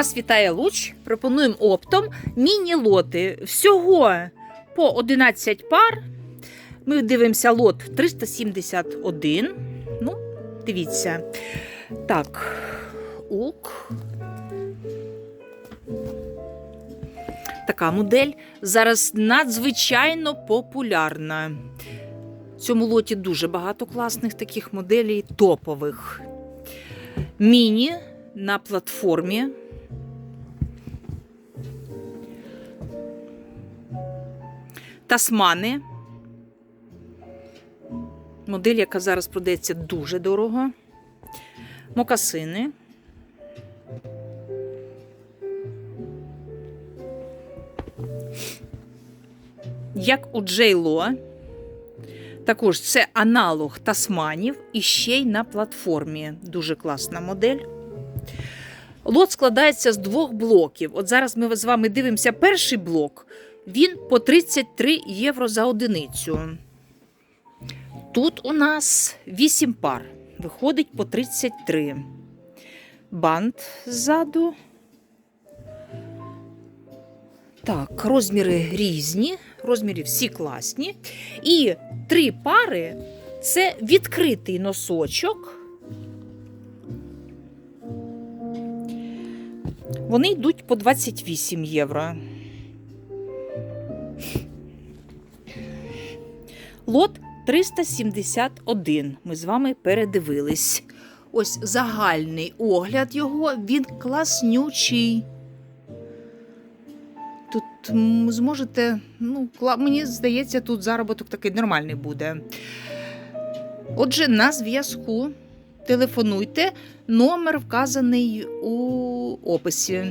Вас вітає Луч. Пропонуємо оптом міні-лоти. Всього по 11 пар. Ми дивимося лот 371. Ну, дивіться. Так, ук. Така модель зараз надзвичайно популярна. В цьому лоті дуже багато класних таких моделей, топових. Міні на платформі. Тасмани. Модель, яка зараз продається дуже дорого. Мокасини. Як у Джейло. Також це аналог тасманів і ще й на платформі. Дуже класна модель. Лот складається з двох блоків. От зараз ми з вами дивимося перший блок. Він по 33 євро за одиницю. Тут у нас 8 пар. Виходить по 33. Бант ззаду. Так, розміри різні, розміри всі класні. І три пари це відкритий носочок. Вони йдуть по 28 євро. Лот 371. Ми з вами передивились. Ось загальний огляд його, він класнючий. Тут зможете, ну, мені здається, тут заробіток такий нормальний буде. Отже, на зв'язку телефонуйте, номер вказаний у описі.